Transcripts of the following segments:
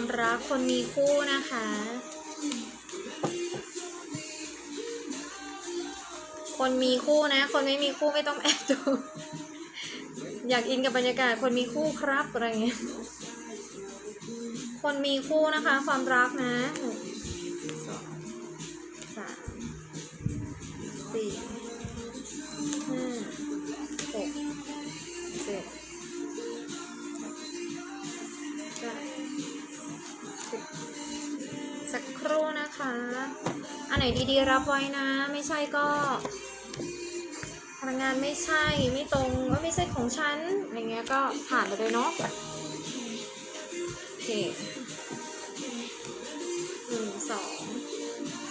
ความรักคนมีคู่นะคะ คนมีคู่นะ คนไม่มีคู่ไม่ต้องแอบดู อยากอินกับบรรยากาศคนมีคู่ครับอะไรเงี้ย คนมีคู่นะคะ ความรักนะ นะคะ อันไหนดีๆรับไว้นะ ไม่ใช่ก็พลังงานไม่ใช่ไม่ตรงก็ไม่ใช่ของฉันอะไรเงี้ยก็ผ่านไปเลยเนาะโอเคหนึ่งสอง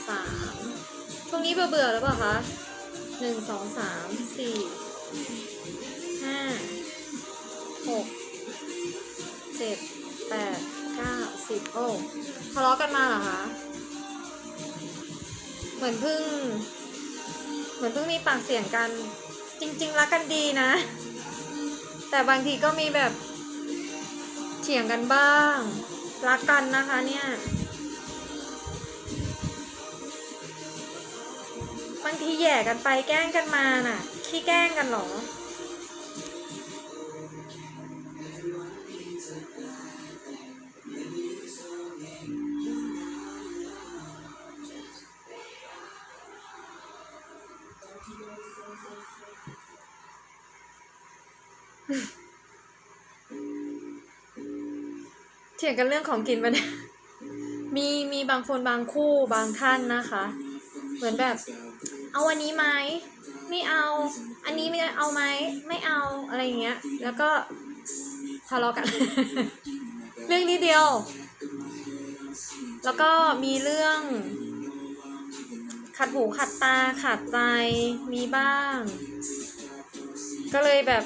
สามช่วงนี้เบื่อเบื่อแล้วเปล่าคะหนึ่งสองสามสี่ห้าหกเจ็ดแปดเก้าสิบโอ้ทะเลาะกันมาเหรอคะ เหมือนเพิ่ง เหมือนเพิ่งมีปากเสียงกัน จริง ๆ รักกันดีนะ แต่บางทีก็มีแบบเถียงกันบ้าง รักกันนะคะเนี่ยบางทีแย่กันไปแกล้งกันมาน่ะขี้แกล้งกันหรอ เถียงกันเรื่องของกินปะเนี่ยมีมีบางคนบางคู่บางท่านนะคะ เหมือนแบบ เอาอันนี้ไหมไม่เอา อันนี้ไม่เอาไหมไม่เอาอะไรอย่างเงี้ย แล้วก็ทะเลาะกัน เรื่องนี้เดียว แล้วก็มีเรื่อง ขัดหูขัดตาขัดใจมีบ้าง ก็เลยแบบ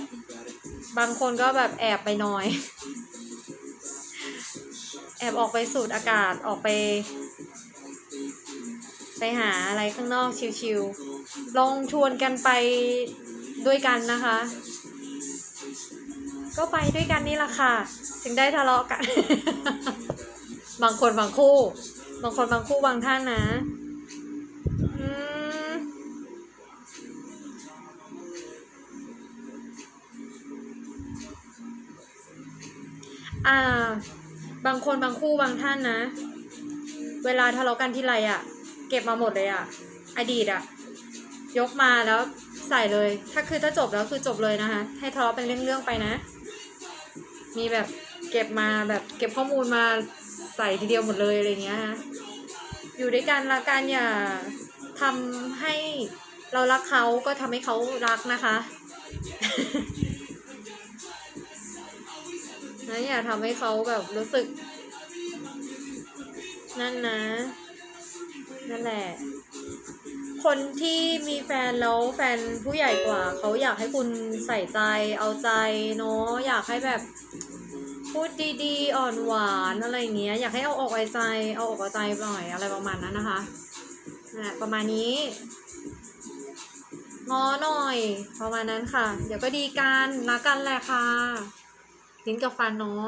บางคนก็แบบแอบไปหน่อย แอบออกไปสูดอากาศออกไป ไปหาอะไรข้างนอกชิวๆลองชวนกันไปด้วยกันนะคะ ก็ไปด้วยกันนี่แหละค่ะ ถึงได้ทะเลาะกัน บางคนบางคู่ บางคนบางคู่บางท่านนะ อ่า บางคนบางคู่บางท่านนะ เวลาทะเลาะกันที่ไรอะ่ะ เก็บมาหมดเลยอะ่ะ อดีตอะ่ะ ยกมาแล้วใส่เลย ถ้าคือถ้าจบแล้วคือจบเลยนะคะ ให้ทะเลาะเป็นเรื่องๆไปนะ มีแบบเก็บมาแบบเก็บข้อมูลมาใส่ทีเดียวหมดเลยอะไรเงี้ยนะอยู่ด้วยกันละกันอย่าทำให้เรารักเขาก็ทำให้เขารักนะคะ นะอย่าทำให้เขาแบบรู้สึก นั่นนะ นั่นแหละ คนที่มีแฟนแล้วแฟนผู้ใหญ่กว่า เขาอยากให้คุณใส่ใจเอาใจเนาะอยากให้แบบพูดดีๆ อ่อนหวานอะไรอย่างเงี้ย อยากให้เอาอกเอาใจ เอาอกเอาใจหน่อยอะไรประมาณนั้นนะคะนะประมาณนี้งอหน่อย ประมาณนั้นค่ะ เดี๋ยวก็ดีกันรักกันแหละค่ะ ลิ้นกับฟันเนาะ